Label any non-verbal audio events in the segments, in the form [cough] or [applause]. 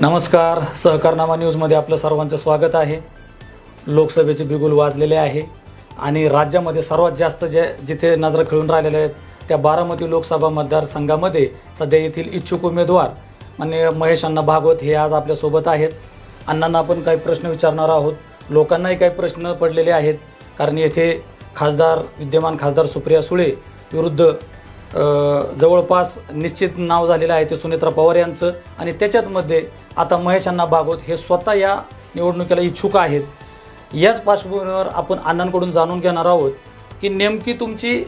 नमस्कार सहकारनामा न्यूजमध्ये आपलं सर्वांचं स्वागत आहे. लोकसभेचे बिगुल वाजलेले आहे आणि राज्यामध्ये सर्वात जास्त जे जिथे नजर खेळून राहिलेले आहेत त्या बारामती लोकसभा मतदारसंघामध्ये सध्या येथील इच्छुक उमेदवार म्हणजे महेश अण्णा भागवत हे आज आपल्यासोबत आहेत. अण्णांना आपण काही प्रश्न विचारणार आहोत. लोकांनाही काही प्रश्न पडलेले आहेत कारण येथे खासदार विद्यमान खासदार सुप्रिया सुळे विरुद्ध जवळपास निश्चित नाव झालेलं आहे ते सुनेत्रा पवार यांचं. आणि त्याच्यातमध्ये आता महेश अण्णा भागवत हे स्वतः या निवडणुकीला इच्छुक आहेत. याच पार्श्वभूमीवर आपण अण्णांकडून जाणून घेणार आहोत की नेमकी तुमची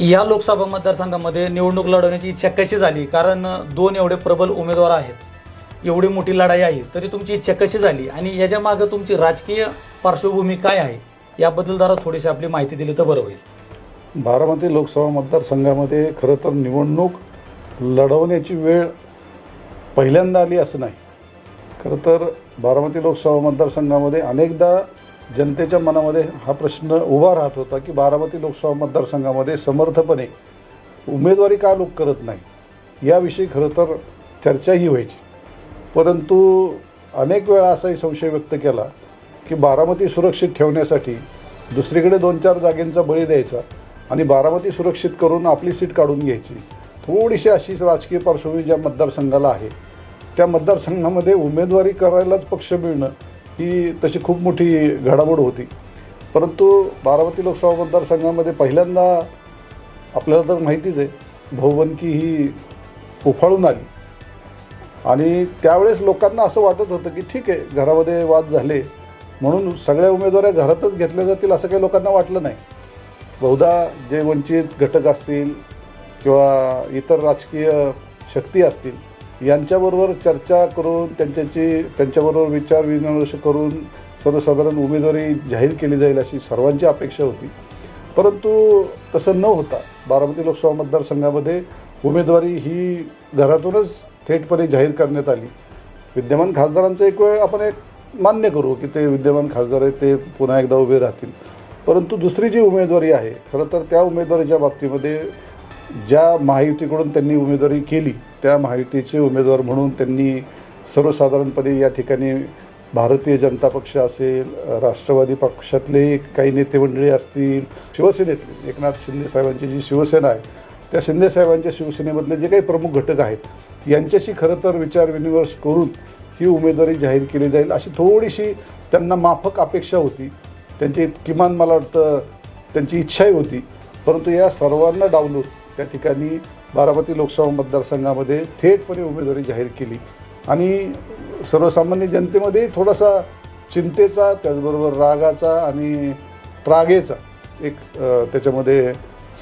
या लोकसभा मतदारसंघामध्ये निवडणूक लढवण्याची इच्छा कशी झाली? कारण दोन एवढे प्रबल उमेदवार आहेत. एवढी मोठी लढाई आहे तरी तुमची इच्छा कशी झाली? आणि याच्या मागं तुमची राजकीय पार्श्वभूमी काय आहे? याबद्दल जरा थोडीशी आपली माहिती दिली तर बरं होईल. बारामती लोकसभा मतदारसंघामध्ये खरं तर निवडणूक लढवण्याची वेळ पहिल्यांदा आली असं नाही. खरं तर बारामती लोकसभा मतदारसंघामध्ये अनेकदा जनतेच्या मनामध्ये हा प्रश्न उभा राहत होता की बारामती लोकसभा मतदारसंघामध्ये समर्थपणे उमेदवारी का लोक करत नाही? याविषयी खरं तर चर्चाही व्हायची. परंतु अनेक वेळा असाही संशय व्यक्त केला की बारामती सुरक्षित ठेवण्यासाठी दुसरीकडे दोन चार जागेंचा बळी द्यायचा आणि बारामती सुरक्षित करून आपली सीट काढून घ्यायची. थोडीशी अशीच राजकीय पार्श्वभूमी ज्या मतदारसंघाला आहे. त्या मतदारसंघामध्ये उमेदवारी करायलाच पक्ष मिळणं ही तशी खूप मोठी घडामोड होती. परंतु बारामती लोकसभा मतदारसंघामध्ये पहिल्यांदा आपल्याला तर माहितीच आहे भाऊबंदकी ही उफाळून आली. आणि त्यावेळेस लोकांना असं वाटत होतं की ठीक आहे घरामध्ये वाद झाले म्हणून सगळ्या उमेदवाऱ्या घरातच घेतल्या जातील असं काही लोकांना वाटलं नाही. बहुधा जे वंचित घटक असतील किंवा इतर राजकीय शक्ती असतील यांच्याबरोबर चर्चा करून त्यांच्याची त्यांच्याबरोबर विचार विमर्श करून सर्वसाधारण उमेदवारी जाहीर केली जाईल अशी सर्वांची अपेक्षा होती. परंतु तसं न होता बारामती लोकसभा मतदारसंघामध्ये उमेदवारी ही घरातूनच थेटपणे जाहीर करण्यात आली. विद्यमान खासदारांचं एक वेळ आपण एक मान्य करू की ते विद्यमान खासदार आहेत ते पुन्हा एकदा उभे राहतील. परंतु दुसरी जी उमेदवारी आहे खरं तर त्या उमेदवारीच्या बाबतीमध्ये ज्या महायुतीकडून त्यांनी उमेदवारी केली त्या महायुतीचे उमेदवार म्हणून त्यांनी सर्वसाधारणपणे या ठिकाणी भारतीय जनता पक्ष असेल राष्ट्रवादी पक्षातले काही नेते मंडळी असतील शिवसेनेतले एकनाथ शिंदे साहेबांची जी शिवसेना आहे त्या शिंदे साहेबांच्या शिवसेनेमधले जे काही प्रमुख घटक आहेत यांच्याशी खरं तर विचारविनिमय करून ही उमेदवारी जाहीर केली जाईल अशी थोडीशी त्यांना माफक अपेक्षा होती. त्यांची किमान मला वाटतं त्यांची इच्छाही होती. परंतु या सर्वांना डावलून त्या ठिकाणी बारामती लोकसभा मतदारसंघामध्ये थेटपणे उमेदवारी जाहीर केली. आणि सर्वसामान्य जनतेमध्ये थोडासा चिंतेचा त्याचबरोबर रागाचा आणि त्रागेचा एक त्याच्यामध्ये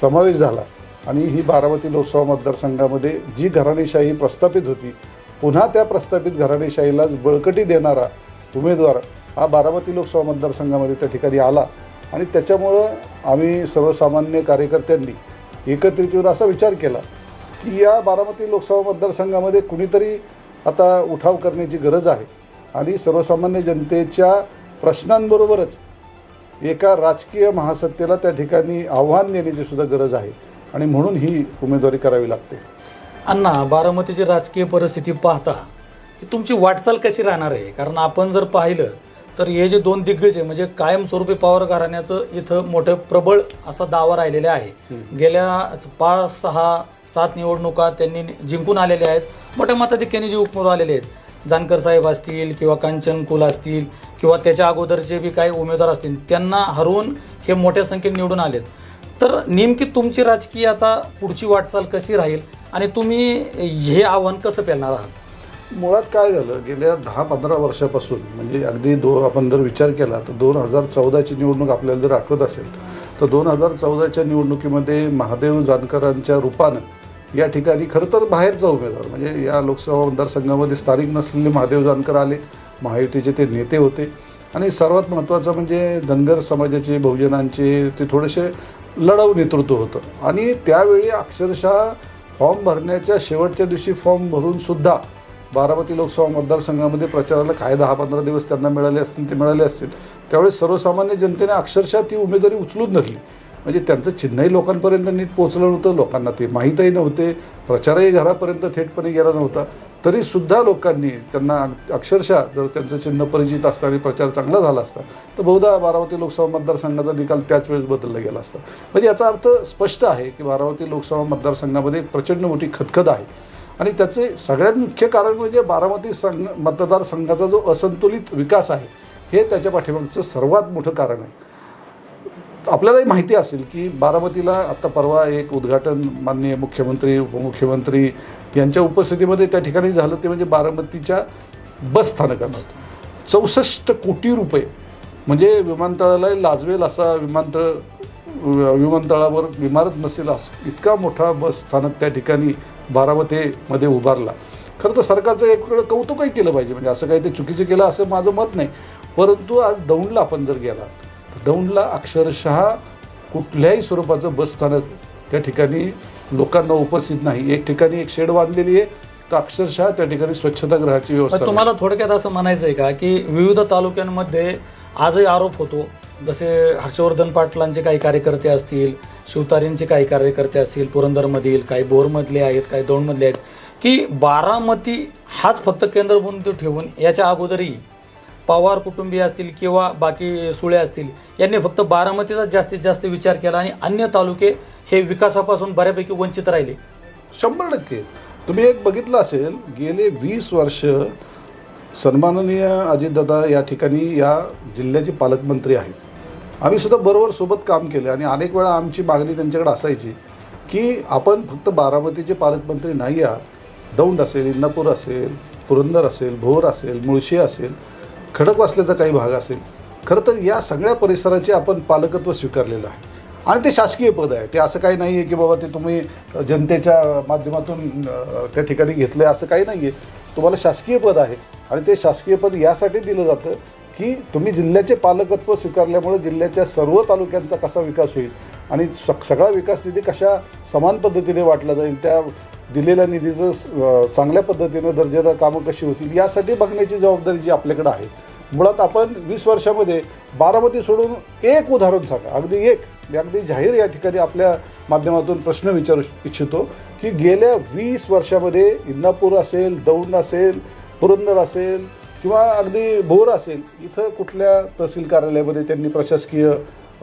समावेश झाला. आणि ही बारामती लोकसभा मतदारसंघामध्ये जी घराणेशाही प्रस्थापित होती पुन्हा त्या प्रस्थापित घराणेशाहीलाच बळकटी देणारा उमेदवार हा बारामती लोकसभा मतदारसंघामध्ये त्या ठिकाणी आला. आणि त्याच्यामुळं आम्ही सर्वसामान्य कार्यकर्त्यांनी एकत्रित येऊन असा विचार केला की या बारामती लोकसभा मतदारसंघामध्ये कुणीतरी आता उठाव करण्याची गरज आहे. आणि सर्वसामान्य जनतेच्या प्रश्नांबरोबरच एका राजकीय महासत्तेला त्या ठिकाणी आव्हान देण्याची सुद्धा गरज आहे. आणि म्हणून ही उमेदवारी करावी लागते. अण्णा बारामतीची राजकीय परिस्थिती पाहता की तुमची वाटचाल कशी राहणार आहे? कारण आपण जर पाहिलं तर हे जे दोन दिग्गज आहे म्हणजे कायमस्वरूपी पवार घराण्याचं इथं मोठं प्रबळ असा दावा राहिलेला आहे. गेल्या पाच सहा सात निवडणुका त्यांनी जिंकून आलेले आहेत. मोठ्या मताधिक्याने जे उमेदवार आलेले आहेत. जानकर साहेब असतील किंवा कांचन कुल असतील किंवा त्याच्या अगोदरचे बी काही उमेदवार असतील त्यांना हरवून हे मोठ्या संख्येने निवडून आलेत. तर नेमकी तुमची राजकीय आता पुढची वाटचाल कशी राहील? आणि तुम्ही हे आव्हान कसं पेलणार आहात? मुळात काय झालं गेल्या दहा पंधरा वर्षापासून म्हणजे अगदी दो आपण जर विचार केला तर दोन हजार चौदाची निवडणूक आपल्याला जर आठवत असेल तर दोन हजार चौदाच्या निवडणुकीमध्ये महादेव जानकरांच्या रूपानं या ठिकाणी खरं तर बाहेरचा उमेदवार म्हणजे या लोकसभा मतदारसंघामध्ये स्थानिक नसलेले महादेव जानकर आले महायुतीचे ते नेते होते. आणि सर्वात महत्त्वाचं म्हणजे धनगर समाजाचे बहुजनांचे ते थोडेसे लढाऊ नेतृत्व होतं. आणि त्यावेळी अक्षरशः फॉर्म भरण्याच्या शेवटच्या दिवशी फॉर्म भरून सुद्धा बारामती लोकसभा मतदारसंघामध्ये प्रचाराला काय दहा पंधरा दिवस त्यांना मिळाले असतील ते मिळाले असतील. त्यावेळेस सर्वसामान्य जनतेने अक्षरशः ती उमेदवारी उचलून धरली. म्हणजे त्यांचं चिन्हही लोकांपर्यंत नीट पोचलं नव्हतं लोकांना ते माहीतही नव्हते प्रचारही घरापर्यंत थेटपणे गेला नव्हता. तरीसुद्धा लोकांनी त्यांना अक्षरशः जर त्यांचं चिन्ह परिचित असतं आणि प्रचार चांगला झाला असता तर बहुधा बारामती लोकसभा मतदारसंघाचा निकाल त्याच वेळेस बदलला गेला असता. म्हणजे याचा अर्थ स्पष्ट आहे की बारामती लोकसभा मतदारसंघामध्ये प्रचंड मोठी खतखत आहे. आणि त्याचे सगळ्यात मुख्य कारण म्हणजे बारामती संघ मतदारसंघाचा जो असंतुलित विकास आहे हे त्याच्या पाठीमागचं सर्वात मोठं कारण आहे. आपल्यालाही माहिती असेल की बारामतीला आत्ता परवा एक उद्घाटन माननीय मुख्यमंत्री उपमुख्यमंत्री यांच्या उपस्थितीमध्ये त्या ठिकाणी झालं ते म्हणजे बारामतीच्या बस स्थानकाचं. चौसष्ट कोटी रुपये म्हणजे विमानतळाला लाजवेल असा विमानतळ विमानतळावर इमारत नसेल असं इतका मोठा बस स्थानक त्या ठिकाणी बारामतीमध्ये उभारला. खरं तर सरकारचं एक कौतुकही केलं पाहिजे. म्हणजे असं काही ते चुकीचं केलं असं माझं मत नाही. परंतु आज दौंडला आपण जर गेला तर दौंडला अक्षरशः कुठल्याही स्वरूपाचं बसस्थानक त्या ठिकाणी लोकांना उपस्थित नाही. एक ठिकाणी एक शेड बांधलेली आहे तर अक्षरशः त्या ठिकाणी स्वच्छतागृहाची व्यवस्था. तुम्हाला थोडक्यात असं म्हणायचं आहे का की विविध तालुक्यांमध्ये आजही आरोप होतो. जसे हर्षवर्धन पाटलांचे काही कार्यकर्ते असतील शिवतारेंचे काही कार्यकर्ते असतील पुरंदरमधील काही बोरमधले आहेत काही दौंडमधले आहेत की बारामती हाच फक्त केंद्रबिंदू ठेवून याच्या अगोदरही पवार कुटुंबीय असतील किंवा बाकी सुळे असतील यांनी फक्त बारामतीचा जास्तीत जास्त विचार केला आणि अन्य तालुके हे विकासापासून बऱ्यापैकी वंचित राहिले. शंभर टक्के. तुम्ही एक बघितलं असेल गेले वीस वर्ष सन्माननीय अजितदादा या ठिकाणी या जिल्ह्याचे पालकमंत्री आहेत. आम्ही सुद्धा बरोबर सोबत काम केलं आणि अनेक वेळा आमची मागणी त्यांच्याकडे असायची की आपण फक्त बारामतीचे पालकमंत्री नाही आहात. दौंड असेल इंदापूर असेल पुरंदर असेल भोर असेल मुळशी असेल खडकवासल्याचा काही भाग असेल. खरं तर या सगळ्या परिसराचे आपण पालकत्व स्वीकारलेलं आहे. आणि ते शासकीय पद आहे. ते असं काही नाही आहे की बाबा ते तुम्ही जनतेच्या माध्यमातून त्या ठिकाणी घेतलं आहे असं काही नाही आहे तुम्हाला शासकीय पद आहे आणि ते शासकीय पद यासाठी दिलं जातं की तुम्ही जिल्ह्याचे पालकत्व स्वीकारल्यामुळे जिल्ह्याच्या सर्व तालुक्यांचा कसा विकास होईल आणि स- सगळा विकास निधी कशा समान पद्धतीने वाटला जाईल त्या दिलेल्या निधीचं चांगल्या पद्धतीनं दर्जेदार कामं कशी होतील यासाठी बघण्याची जबाबदारी जी आपल्याकडे आहे. मुळात आपण वीस वर्षामध्ये बारामती सोडून एक उदाहरण सांगा. अगदी एक मी अगदी जाहीर या ठिकाणी आपल्या माध्यमातून प्रश्न विचारू इच्छितो की गेल्या वीस वर्षामध्ये इंदापूर असेल दौंड असेल पुरंदर असेल किंवा अगदी भोर असेल इथं कुठल्या तहसील कार्यालयामध्ये त्यांनी प्रशासकीय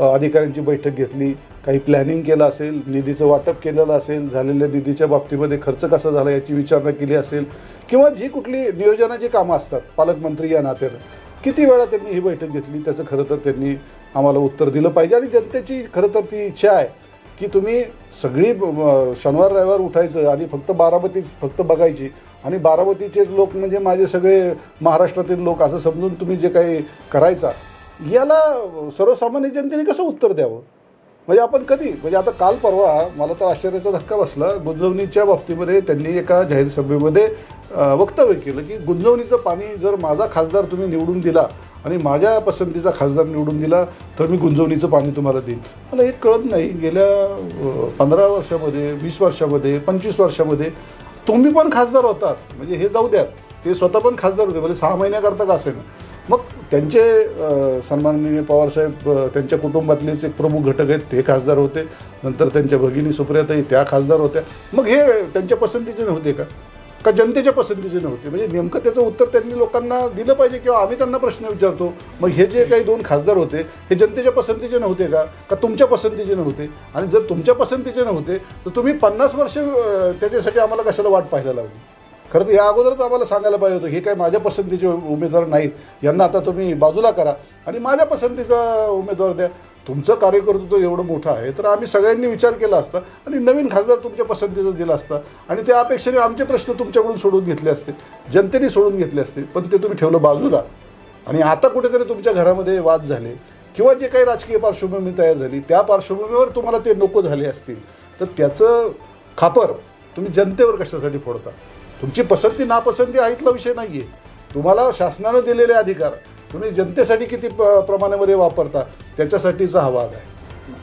अधिकाऱ्यांची बैठक घेतली काही प्लॅनिंग केलं असेल निधीचं वाटप केलेलं असेल झालेल्या निधीच्या बाबतीमध्ये खर्च कसा झाला याची विचारणा केली असेल किंवा जी कुठली नियोजनाची कामं असतात पालकमंत्री या नात्यानं किती वेळा त्यांनी ही बैठक घेतली त्याचं खरं तर त्यांनी आम्हाला उत्तर दिलं पाहिजे. आणि जनतेची खरं तर ती इच्छा आहे की तुम्ही सगळी शनिवार रविवार उठायचं आणि फक्त बारामतीच फक्त बघायची आणि बारामतीचेच लोक म्हणजे माझे सगळे महाराष्ट्रातील लोक असं समजून तुम्ही जे काही करायचा याला सर्वसामान्य जनतेने कसं उत्तर द्यावं? म्हणजे आपण कधी म्हणजे आता काल परवा मला तर आश्चर्याचा धक्का बसला गुंजवणीच्या बाबतीमध्ये त्यांनी एका जाहीर सभेमध्ये वक्तव्य केलं की गुंजवणीचं पाणी जर माझा खासदार तुम्ही निवडून दिला आणि माझ्या पसंतीचा खासदार निवडून दिला तर मी गुंजवणीचं पाणी तुम्हाला देईन. मला हे कळत नाही. गेल्या पंधरा वर्षामध्ये वीस वर्षामध्ये पंचवीस वर्षामध्ये तुम्ही पण खासदार होतात. म्हणजे हे जाऊ द्यात. ते स्वतः पण खासदार होते. म्हणजे सहा महिन्याकरता का असेल? मग त्यांचे सन्माननीय पवारसाहेब त्यांच्या कुटुंबातलेच एक प्रमुख घटक आहेत ते खासदार होते. नंतर त्यांच्या भगिनी सुप्रियाताई त्या खासदार होत्या. मग हे त्यांच्या पसंतीचे नव्हते का? का जनतेच्या पसंतीचे नव्हते? म्हणजे नेमकं त्याचं उत्तर त्यांनी लोकांना दिलं पाहिजे किंवा आम्ही त्यांना प्रश्न विचारतो? मग हे जे काही दोन खासदार होते हे जनतेच्या पसंतीचे नव्हते का? का तुमच्या पसंतीचे नव्हते? आणि जर तुमच्या पसंतीचे नव्हते तर तुम्ही पन्नास वर्ष त्याच्यासाठी आम्हाला कशाला वाट पाहायला लागली खरं तर या अगोदरच आम्हाला सांगायला पाहिजे होतं हे काय माझ्या पसंतीचे उमेदवार नाहीत यांना आता तुम्ही बाजूला करा आणि माझ्या पसंतीचा उमेदवार द्या. तुमचं कार्यकर्तृत्व एवढं मोठं आहे तर आम्ही सगळ्यांनी विचार केला असता आणि नवीन खासदार तुमच्या पसंतीचा दिला असता आणि त्या अपेक्षेने आमचे प्रश्न तुमच्याकडून सोडून घेतले असते जनतेने सोडून घेतले असते पण ते तुम्ही ठेवलं बाजूला. आणि आता कुठेतरी तुमच्या घरामध्ये वाद झाले किंवा जे काही राजकीय पार्श्वभूमी तयार झाली त्या पार्श्वभूमीवर तुम्हाला ते नको झाले असतील. तर त्याचं खापर तुम्ही जनतेवर कशासाठी फोडता? तुमची पसंती नापसंती हा इथला विषय नाही आहे तुम्हाला शासनानं दिलेले अधिकार तुम्ही जनतेसाठी किती प प्रमाणामध्ये वापरता त्याच्यासाठीचा हा वाद आहे.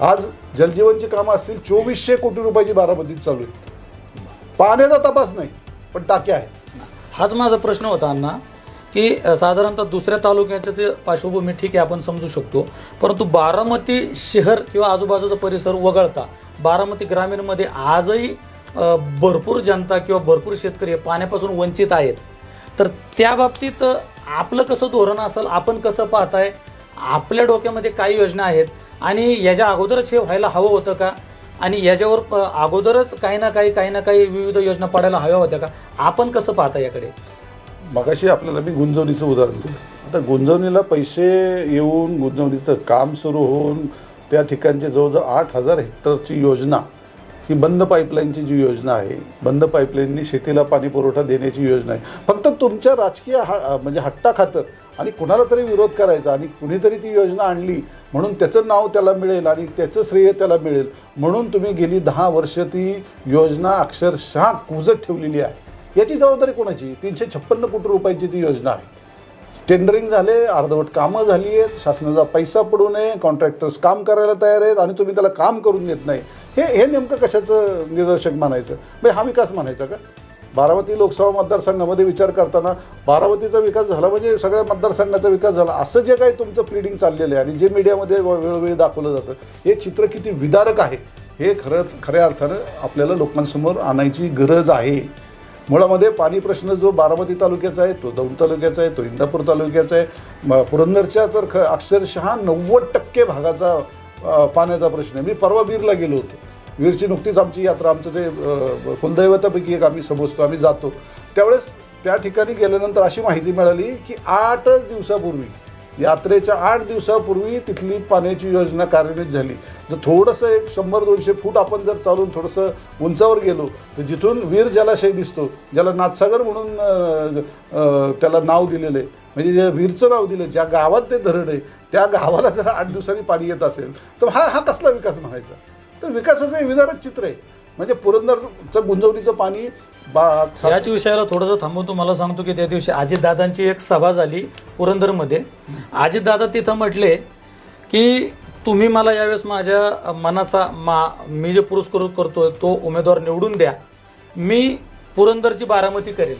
आज जलजीवनची कामं असतील चोवीसशे कोटी रुपयाची बारामतीत चालू आहेत. पाण्याचा तपास नाही पण टाक्या आहेत. हाच माझा प्रश्न होता अण्णा की साधारणतः दुसऱ्या तालुक्याचं ते पार्श्वभूमी ठीक आहे आपण समजू शकतो. परंतु बारामती शहर किंवा आजूबाजूचा परिसर वगळता बारामती ग्रामीणमध्ये आजही भरपूर जनता किंवा भरपूर शेतकरी पाण्यापासून वंचित आहेत. तर त्या बाबतीत आपलं कसं धोरण असेल आपण कसं पाहताय? आपल्या डोक्यामध्ये काय योजना आहेत आणि याच्या अगोदरच हे व्हायला हवं होतं का? आणि याच्यावर अगोदरच काही ना काही काही ना काही विविध योजना पडायला हव्या होत्या का? आपण कसं पाहता याकडे? मगाशी आपल्याला मी गुंजवणीचं उदाहरण दिलं. आता गुंजवणीला पैसे येऊन गुंजवणीचं काम सुरू होऊन त्या ठिकाणची जवळजवळ आठ हजार हेक्टरची योजना ही बंद पाईपलाईनची जी योजना आहे बंद पाईपलाईननी शेतीला पाणी पुरवठा देण्याची योजना आहे. फक्त तुमच्या राजकीय हा म्हणजे हट्टा खातं आणि कुणाला तरी विरोध करायचा आणि कुणीतरी ती योजना आणली म्हणून त्याचं नाव त्याला मिळेल आणि त्याचं श्रेय त्याला मिळेल म्हणून तुम्ही गेली दहा वर्ष ती योजना अक्षरशः कुजत ठेवलेली आहे. याची जबाबदारी कोणाची? तीनशे छप्पन्न कोटी रुपयाची ती योजना आहे. टेंडरिंग झाले अर्धवट कामं झाली आहेत शासनाचा पैसा पडू नये कॉन्ट्रॅक्टर्स काम करायला तयार आहेत आणि तुम्ही त्याला काम करून देत नाही. हे हे नेमकं कशाचं निदर्शक मानायचं म्हणजे हा विकास मानायचा का? बारामती लोकसभा मतदारसंघामध्ये विचार करताना बारामतीचा विकास झाला म्हणजे सगळ्या मतदारसंघाचा विकास झाला. असं जे काही तुमचं प्रिडिंग चाललेलं आहे आणि जे मीडियामध्ये वेळोवेळी दाखवलं जातं हे चित्र किती विदारक आहे? हे खरं खऱ्या अर्थानं आपल्याला लोकांसमोर आणायची गरज आहे. मुळामध्ये पाणी प्रश्न जो बारामती तालुक्याचा आहे तो दौंड तालुक्याचा आहे तो इंदापूर तालुक्याचा आहे. पुरंदरच्या तर ख अक्षरशः नव्वद टक्के भागाचा पाण्याचा प्रश्न आहे. मी परवा बीरला गेलो होतो. वीरची नुकतीच आमची यात्रा आमचं ते कुलदैवतापैकी एक आम्ही समजतो आम्ही जातो. त्यावेळेस त्या ठिकाणी गेल्यानंतर अशी माहिती मिळाली की आठच दिवसापूर्वी यात्रेच्या आठ दिवसापूर्वी तिथली पाण्याची योजना कार्यान्वित झाली. जर थोडंसं एक शंभर दोनशे फूट आपण जर चालून थोडंसं उंचावर गेलो तर जिथून वीर जलाशय दिसतो ज्याला नाथसागर म्हणून त्याला नाव दिलेलं आहे. म्हणजे जे वीरचं नाव दिलं ज्या गावात ते धरण आहे त्या गावाला जर आठ दिवसांनी पाणी येत असेल तर हा हा कसला विकास म्हणायचा? तर विकासाचं हे विदारक चित्र आहे. म्हणजे पुरंदरचं गुंजवणीचं पाणी बा याच विषयाला थोडंसं थांबून तुम्हाला सांगतो की त्या दिवशी अजितदादांची एक सभा झाली पुरंदरमध्ये. अजितदादा तिथं म्हटले की तुम्ही मला यावेळेस माझ्या मनाचा मा मी जे पुरस्कृत करतोय तो उमेदवार निवडून द्या. मी पुरंदरची बारामती करेन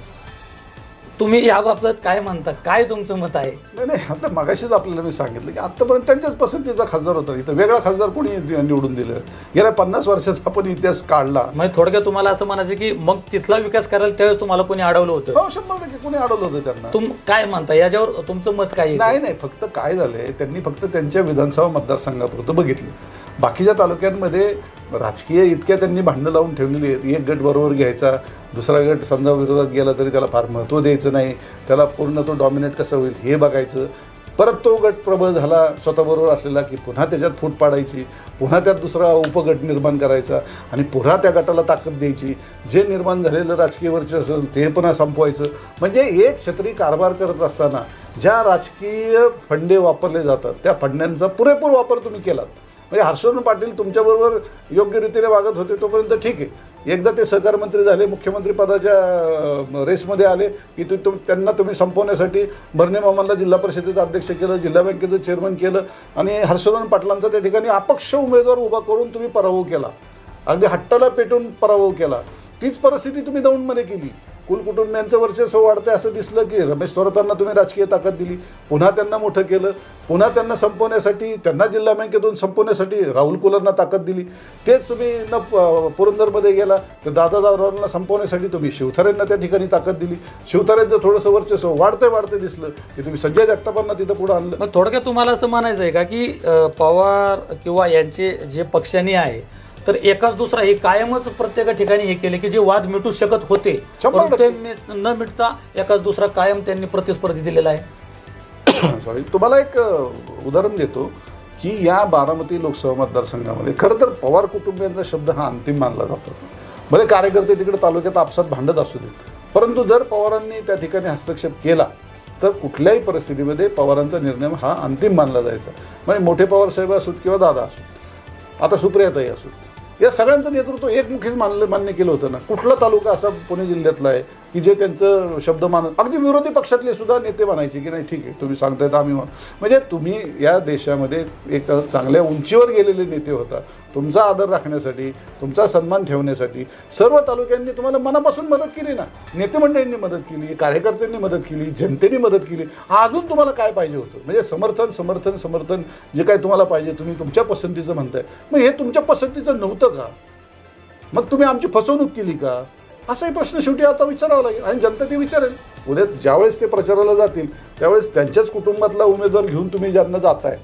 तुम्ही याबाबत काय म्हणता? काय तुमचं मत आहे? नाही नाही आता मगाशीच आपल्याला मी सांगितलं की आत्तापर्यंत त्यांच्याच पसंतीचा खासदार होता. इथं वेगळा खासदार कोणी निवडून दिलं? गेल्या पन्नास वर्षाचा आपण इतिहास काढला. म्हणजे थोडक्यात तुम्हाला असं म्हणायचं की मग तिथला विकास करायला त्यावेळेस तुम्हाला कोणी अडवलं होतं? हो शंभर टक्के कोणी अडवलं होतं त्यांना. तुम काय म्हणता? याच्यावर तुमचं मत काय आहे? नाही नाही फक्त काय झालंय त्यांनी फक्त त्यांच्या विधानसभा मतदारसंघापुरतं बघितलं. बाकीच्या तालुक्यांमध्ये राजकीय इतक्या त्यांनी भांडणं लावून ठेवलेली आहेत. एक गट बरोबर घ्यायचा दुसरा गट समजा विरोधात गेला तरी त्याला फार महत्त्व द्यायचं नाही. त्याला पूर्ण तो डॉमिनेट कसं होईल हे बघायचं. परत तो गट प्रबळ झाला स्वतःबरोबर असलेला की पुन्हा त्याच्यात फूट पाडायची पुन्हा त्यात दुसरा उपगट निर्माण करायचा आणि पुन्हा त्या गटाला ताकद द्यायची. जे निर्माण झालेलं राजकीय वर्ष असेल ते पुन्हा संपवायचं. म्हणजे एक क्षत्रिय कारभार करत असताना ज्या राजकीय फंडे वापरले जातात त्या फंड्यांचा पुरेपूर वापर तुम्ही केलात. म्हणजे हर्षवर्धन पाटील तुमच्याबरोबर योग्य रीतीने वागत होते तोपर्यंत ठीक आहे. एकदा ते सहकार मंत्री झाले मुख्यमंत्री पदाच्या रेसमध्ये आले की तु तुम त्यांना तुम्ही संपवण्यासाठी भरणे मामांना जिल्हा परिषदेचं अध्यक्ष केलं जिल्हा बँकेचं चेअरमन केलं आणि हर्षवर्धन पाटलांचा त्या ठिकाणी अपक्ष उमेदवार उभा करून तुम्ही पराभव केला. अगदी हट्टाला पेटून पराभव केला. तीच परिस्थिती तुम्ही दौंडमध्ये केली. कुलकुटुंबियांचं वर्चस्व वाढतंय असं दिसलं की रमेश थोरातांना तुम्ही राजकीय ताकद दिली पुन्हा त्यांना मोठं केलं पुन्हा त्यांना संपवण्यासाठी त्यांना जिल्हा बँकेतून संपवण्यासाठी राहुल कुलरना ताकद दिली. तेच तुम्ही न प- पुरंदरमध्ये गेला तर दादा दादांना संपवण्यासाठी तुम्ही शिवथारेंना त्या ठिकाणी ताकद दिली. शिवथारेंचं थोडंसं वर्चस्व वाढते वाढते दिसलं की तुम्ही संजय जगतापांना तिथं पुढं आणलं. मग थोडक्यात तुम्हाला असं म्हणायचं आहे का की पवार किंवा यांचे जे पक्षांनी आहे तर एकाच दुसरा हे कायमच प्रत्येक ठिकाणी हे केले की जे वाद मिटू शकत होते परंतु ते मिट- न मिटता एकाच दुसरा कायम त्यांनी प्रतिस्पर्धी दिलेला आहे. [coughs] सॉरी तुम्हाला एक अ, उदाहरण देतो की या बारामती लोकसभा मतदारसंघामध्ये खरं तर पवार कुटुंबियांचा शब्द हा अंतिम मानला जातो. भले कार्यकर्ते तिकडे तालुक्यात आपसात भांडत असू देत परंतु जर पवारांनी त्या ठिकाणी हस्तक्षेप केला तर कुठल्याही परिस्थितीमध्ये पवारांचा निर्णय हा अंतिम मानला जायचा. म्हणजे मोठे पवार साहेब असोत किंवा दादा असोत आता सुप्रियाताई असोत या सगळ्यांचं नेतृत्व एकमुखीच मानलं मान्य केलं होतं ना. कुठला तालुका असा पुणे जिल्ह्यातला आहे? की जे त्यांचं शब्द मानत अगदी विरोधी पक्षातले सुद्धा नेते म्हणायचे की नाही ठीक आहे तुम्ही सांगताय तर आम्ही म्हणजे तुम्ही या देशामध्ये एक चांगल्या उंचीवर गेलेले नेते होता. तुमचा आदर राखण्यासाठी तुमचा सन्मान ठेवण्यासाठी सर्व तालुक्यांनी तुम्हाला मनापासून मदत केली ना. नेते मंडळींनी मदत केली कार्यकर्त्यांनी मदत केली जनतेने मदत केली. अजून तुम्हाला काय पाहिजे होतं? म्हणजे समर्थन समर्थन समर्थन जे काय तुम्हाला पाहिजे तुम्ही तुमच्या पसंतीचं म्हणताय. मग हे तुमच्या पसंतीचं नव्हतं का? मग तुम्ही आमची फसवणूक केली का? असाही प्रश्न शेवटी आता विचारावा लागेल. आणि जनता ते विचारेल. उद्या ज्यावेळेस ते प्रचाराला जातील त्यावेळेस त्यांच्याच कुटुंबातला उमेदवार घेऊन तुम्ही ज्यांना जाताय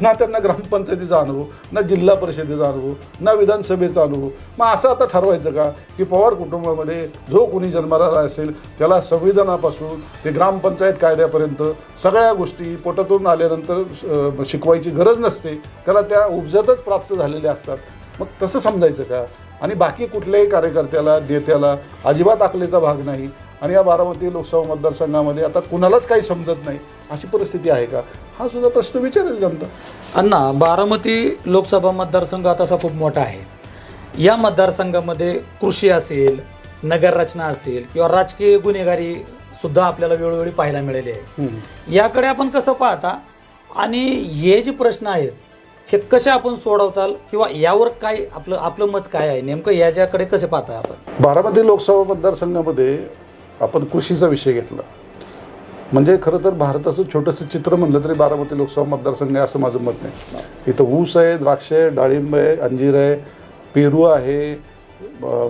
ना त्यांना ग्रामपंचायतीचा अनुभव ना जिल्हा परिषदेचा अनुभव ना विधानसभेचा अनुभव मग असं आता ठरवायचं का? की पवार कुटुंबामध्ये जो कोणी जन्माला असेल त्याला संविधानापासून ते ग्रामपंचायत कायद्यापर्यंत सगळ्या गोष्टी पोटातून आल्यानंतर शिकवायची गरज नसते. त्याला त्या उपजतच प्राप्त झालेल्या असतात. मग तसं समजायचं का? आणि बाकी कुठल्याही कार्यकर्त्याला नेत्याला अजिबात आकलेचा भाग नाही. आणि या बारामती लोकसभा मतदारसंघामध्ये आता कुणालाच काही समजत नाही अशी परिस्थिती आहे का? हा सुद्धा प्रश्न विचारेल जनता. अण्णा बारामती लोकसभा मतदारसंघ आता तसा खूप मोठा आहे. या मतदारसंघामध्ये कृषी असेल नगररचना असेल किंवा राजकीय गुन्हेगारी सुद्धा आपल्याला वेळोवेळी पाहायला मिळाली आहे. याकडे आपण कसं पाहता? आणि हे जे प्रश्न आहेत हे कसे आपण सोडवताल किंवा यावर काय आपलं आपलं मत काय आहे? नेमकं याच्याकडे कसे पाहताय आपण? बारामती लोकसभा मतदारसंघामध्ये आपण कृषीचा विषय घेतला. म्हणजे खरं तर भारताचं छोटंसं चित्र म्हणलं तरी बारामती लोकसभा मतदारसंघ आहे असं माझं मत नाही इथं ऊस आहे द्राक्ष आहे डाळिंब आहे अंजीर आहे पेरू आहे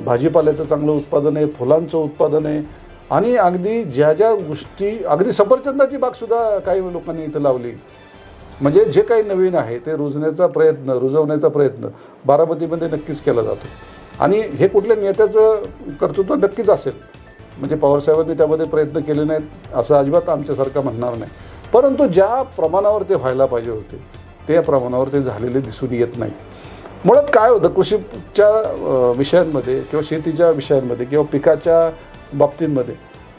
भाजीपाल्याचं चांगलं उत्पादन आहे फुलांचं उत्पादन आहे. आणि अगदी ज्या ज्या गोष्टी अगदी सफरचंदाची बागसुद्धा काही लोकांनी इथं लावली. म्हणजे जे काही नवीन आहे ते रुजण्याचा प्रयत्न रुजवण्याचा प्रयत्न बारामतीमध्ये नक्कीच केला जातो. आणि हे कुठल्या नेत्याचं कर्तृत्व नक्कीच असेल. म्हणजे पवारसाहेबांनी त्यामध्ये प्रयत्न केले नाहीत असं अजिबात आमच्यासारखं म्हणणार नाही. परंतु ज्या प्रमाणावर ते व्हायला पाहिजे होते त्या प्रमाणावर ते झालेले दिसून येत नाही. मुळात काय होतं कृषीच्या विषयांमध्ये किंवा शेतीच्या विषयांमध्ये किंवा पिकाच्या बाबतींमध्ये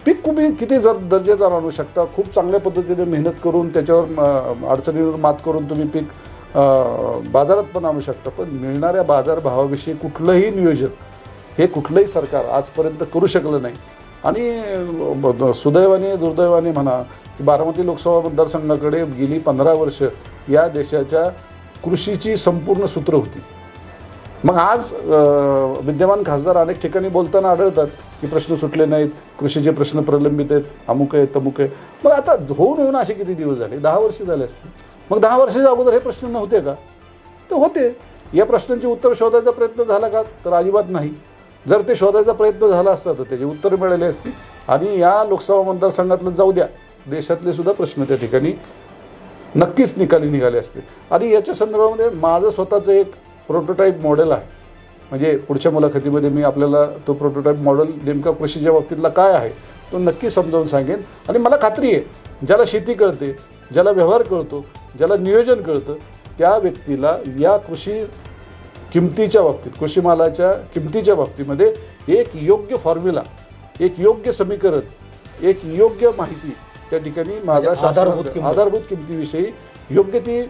पीक तुम्ही किती जर दर्जेदार आणू शकता? खूप चांगल्या पद्धतीने मेहनत करून त्याच्यावर अडचणीवर मात करून तुम्ही पीक बाजारात पण आणू शकता. पण मिळणाऱ्या बाजारभावाविषयी कुठलंही नियोजन हे कुठलंही सरकार आजपर्यंत करू शकलं नाही. आणि सुदैवाने दुर्दैवाने म्हणा की बारामती लोकसभा मतदारसंघाकडे गेली पंधरा वर्ष या देशाच्या कृषीची संपूर्ण सूत्र होती. मग आज विद्यमान खासदार अनेक ठिकाणी बोलताना आढळतात की प्रश्न सुटले नाहीत कृषीचे प्रश्न प्रलंबित आहेत अमुक आहे तमुक आहे मग आता होऊन होऊन असे किती दिवस झाले? दहा वर्षे झाले असतील. मग दहा वर्षाच्या अगोदर हे प्रश्न नव्हते का? तर होते. या प्रश्नांची उत्तर शोधायचा प्रयत्न झाला का? तर अजिबात नाही. जर ते शोधायचा प्रयत्न झाला असता तर त्याची उत्तर मिळाली असती आणि या लोकसभा मतदारसंघातलं जाऊ द्या. देशातले सुद्धा प्रश्न त्या ठिकाणी नक्कीच निकाली निघाले असते आणि याच्या संदर्भामध्ये माझं स्वतःचं एक प्रोटोटाईप मॉडेल आहे. म्हणजे पुढच्या मुलाखतीमध्ये मी आपल्याला तो प्रोटोटाईप मॉडेल नेमका कृषीच्या बाबतीतला काय आहे तो नक्की समजावून सांगेन. आणि मला खात्री आहे ज्याला शेती कळते ज्याला व्यवहार कळतो ज्याला नियोजन कळतं त्या व्यक्तीला या कृषी किमतीच्या बाबतीत कृषी मालाच्या किमतीच्या बाबतीमध्ये एक योग्य फॉर्म्युला एक योग्य समीकरण एक योग्य माहिती त्या ठिकाणी माझा म्हणजे आधारभूत शासनाचा- किंमत. आधारभूत किमतीविषयी योग्य ती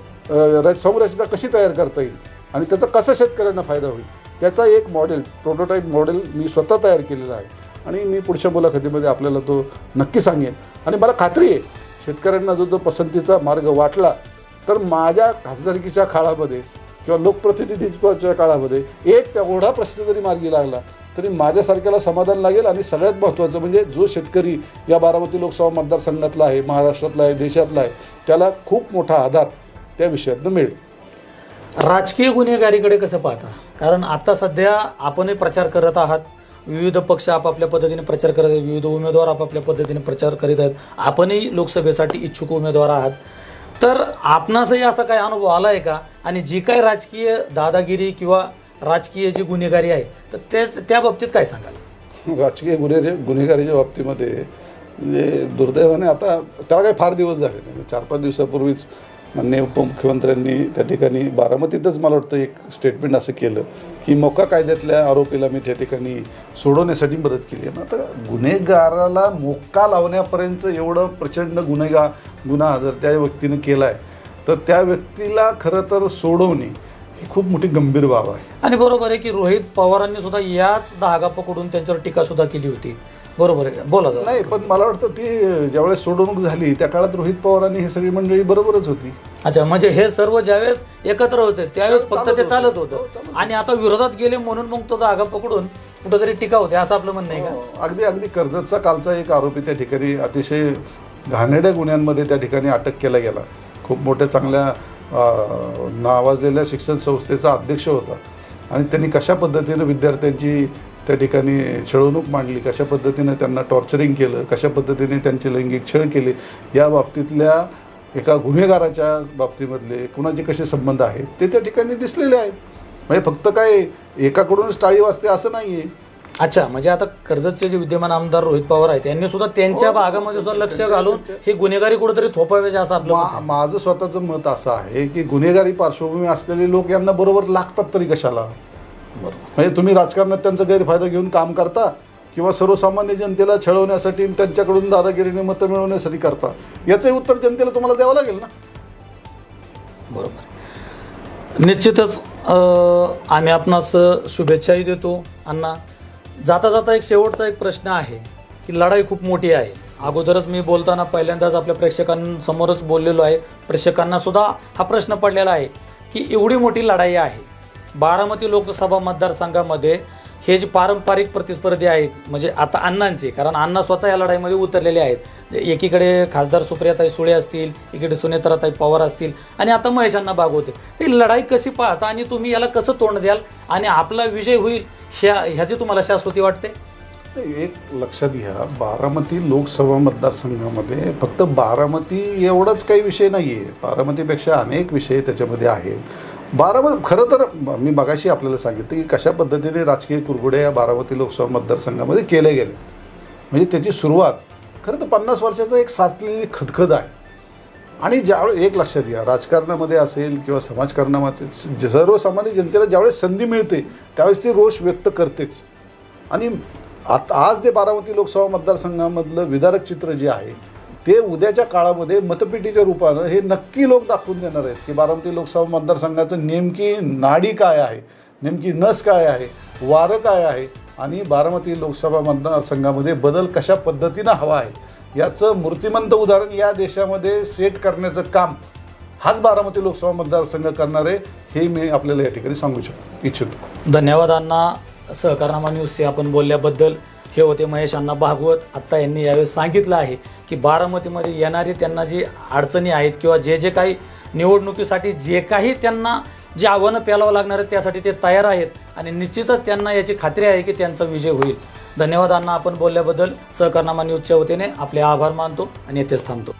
संरचना कशी तयार करता येईल? आणि त्याचा कसा शेतकऱ्यांना फायदा होईल? त्याचा एक मॉडेल प्रोटोटाईप मॉडेल मी स्वतः तयार केलेला आहे. आणि मी पुढच्या मुलाखतीमध्ये आपल्याला तो नक्की सांगेन. आणि मला खात्री आहे शेतकऱ्यांना जो जो पसंतीचा मार्ग वाटला तर माझ्या खासदारकीच्या काळामध्ये किंवा लोकप्रतिनिधित्वाच्या काळामध्ये एक तेवढा प्रश्न जरी मार्गी लागला तरी माझ्यासारख्याला समाधान लागेल. आणि सगळ्यात महत्त्वाचं म्हणजे जो शेतकरी या बारामती लोकसभा मतदारसंघातला आहे महाराष्ट्रातला आहे देशातला आहे त्याला खूप मोठा आधार त्या विषयातनं मिळेल. राजकीय गुन्हेगारीकडे कसं पाहता? कारण आता सध्या आपणही प्रचार करत आहात. विविध पक्ष आपापल्या पद्धतीने प्रचार करत आहेत. विविध उमेदवार आपापल्या पद्धतीने प्रचार करीत आहेत. आपणही लोकसभेसाठी इच्छुक उमेदवार आहात. तर आपणासही असा काही अनुभव आला आहे का? आणि जी काही राजकीय दादागिरी किंवा राजकीय जी गुन्हेगारी आहे तर त्याच त्या बाबतीत काय सांगाल? राजकीय गुन्हे गुन्हेगारीच्या बाबतीमध्ये म्हणजे दुर्दैवाने आता त्याला काही फार दिवस झाले नाही. चार पाच दिवसापूर्वीच माननीय उपमुख्यमंत्र्यांनी त्या ठिकाणी बारामतीतच मला वाटतं एक स्टेटमेंट असं केलं की मोका कायद्यातल्या आरोपीला मी त्या ठिकाणी सोडवण्यासाठी मदत केली आहे. आता गुन्हेगाराला मोका लावण्यापर्यंत एवढं प्रचंड गुन्हेगा गुन्हा जर त्या व्यक्तीने केला आहे तर त्या व्यक्तीला खरं तर सोडवणे ही खूप मोठी गंभीर बाब आहे. आणि बरोबर आहे की रोहित पवारांनी सुद्धा याच धागा पकडून त्यांच्यावर टीकासुद्धा केली होती. बरोबर आहे. बोला दादा. नाही पण मला वाटतं ती ज्यावेळेस सोडवणूक झाली त्या काळात रोहित पवारांनी हे सगळी मंडळी बरोबरच होती. अच्छा म्हणजे हे सर्व ज्यावेळेस एकत्र होते त्यावेळेस फक्त ते चालत होतं. आणि आता विरोधात गेले म्हणून मग तो धागा पकडून कुठंतरी टीका होते असं आपलं म्हणणं आहे का? अगदी अगदी कर्जतचा कालचा एक आरोपी त्या ठिकाणी. अतिशय घाणेरड्या गुन्ह्यांमध्ये त्या ठिकाणी अटक केला गेला. खूप मोठ्या चांगल्या अं, नावाजलेल्या शिक्षण संस्थेचा अध्यक्ष होता. आणि त्यांनी कशा पद्धतीनं विद्यार्थ्यांची त्या ठिकाणी छळवणूक मांडली कशा पद्धतीनं त्यांना टॉर्चरिंग केलं कशा पद्धतीने त्यांचे लैंगिक छळ केले या बाबतीतल्या एका गुन्हेगाराच्या बाबतीमधले कुणाचे कसे संबंध आहेत ते त्या ठिकाणी दिसलेले आहेत. म्हणजे फक्त काय एकाकडूनच टाळी वाजते असं नाही आहे अच्छा म्हणजे आता कर्जतचे जे विद्यमान आमदार रोहित पवार आहेत यांनी सुद्धा त्यांच्या हो, भागामध्ये सुद्धा लक्ष घालून हे गुन्हेगारी कुठेतरी थोपावेचे असं आपलं. माझं स्वतःचं मत असं आहे की गुन्हेगारी पार्श्वभूमी असलेले लोक यांना बरोबर लागतात तरी कशाला? बरोबर म्हणजे तुम्ही राजकारणात त्यांचा गैरफायदा घेऊन काम करता किंवा सर्वसामान्य जनतेला छळवण्यासाठी आणि त्यांच्याकडून दादागिरीने मतं मिळवण्यासाठी करता याचंही उत्तर जनतेला तुम्हाला द्यावं लागेल ना? बरोबर. निश्चितच आम्ही आपणास शुभेच्छाही देतो. अण्णा जाता जाता एक शेवटचा एक प्रश्न आहे की लढाई खूप मोठी आहे. अगोदरच मी बोलताना पहिल्यांदाच आपल्या प्रेक्षकांसमोरच बोललेलो आहे. प्रेक्षकांना सुद्धा हा प्रश्न पडलेला आहे की एवढी मोठी लढाई आहे. बारामती लोकसभा मतदारसंघामध्ये हे जे पारंपरिक प्रतिस्पर्धी आहेत म्हणजे आता अण्णांचे कारण अण्णा स्वतः या लढाईमध्ये उतरलेले आहेत. एकीकडे खासदार सुप्रियाताई सुळे असतील इकडे सुनेत्राताई पवार असतील आणि आता महेशांना बाग होते ही लढाई कशी पाहता आणि तुम्ही याला कसं तोंड द्याल आणि आपला विजय होईल ह्या ह्याची तुम्हाला शाश्वती वाटते? एक लक्षात घ्या बारामती लोकसभा मतदारसंघामध्ये फक्त बारामती एवढाच काही विषय नाही आहे बारामतीपेक्षा अनेक विषय त्याच्यामध्ये आहेत. बारामती खरं तर मी मगाशी आपल्याला सांगितलं की कशा पद्धतीने राजकीय कुरघुडे या बारामती लोकसभा मतदारसंघामध्ये केल्या गेले म्हणजे त्याची सुरुवात खरं तर पन्नास वर्षाचं एक साचलेली खदखद आहे. आणि ज्यावेळेस एक लक्षात घ्या राजकारणामध्ये असेल किंवा समाजकारणामध्ये सर्वसामान्य जनतेला ज्यावेळेस संधी मिळते त्यावेळेस ती रोष व्यक्त करतेच. आणि आत आज ते बारामती लोकसभा मतदारसंघामधलं विदारक चित्र जे आहे ते उद्याच्या काळामध्ये मतपेटीच्या रूपानं हे नक्की लोक दाखवून देणार आहेत की बारामती लोकसभा मतदारसंघाचं नेमकी नाडी काय आहे नेमकी नस काय आहे वारं काय आहे आणि बारामती लोकसभा मतदारसंघामध्ये बदल कशा पद्धतीनं हवा आहे याचं मूर्तिमंत उदाहरण या देशामध्ये सेट करण्याचं काम हाच बारामती लोकसभा मतदारसंघ करणार आहे हे मी आपल्याला या ठिकाणी सांगू शकतो. इच्छितो. धन्यवाद अण्णा. सहकारनामा न्यूजचे आपण बोलल्याबद्दल हे होते महेश अण्णा भागवत. आत्ता यांनी यावेळेस सांगितलं आहे की बारामतीमध्ये येणारी त्यांना जी अडचणी आहेत किंवा जे जे काही निवडणुकीसाठी जे काही त्यांना जे आव्हानं पेलावं लागणार आहेत त्यासाठी ते तयार आहेत आणि निश्चितच त्यांना याची खात्री आहे की त्यांचा विजय होईल. धन्यवाद अण्णा आपण बोलल्याबद्दल. सहकारनामा न्यूजच्या वतीने आपले आभार मानतो आणि येथेच थांबतो.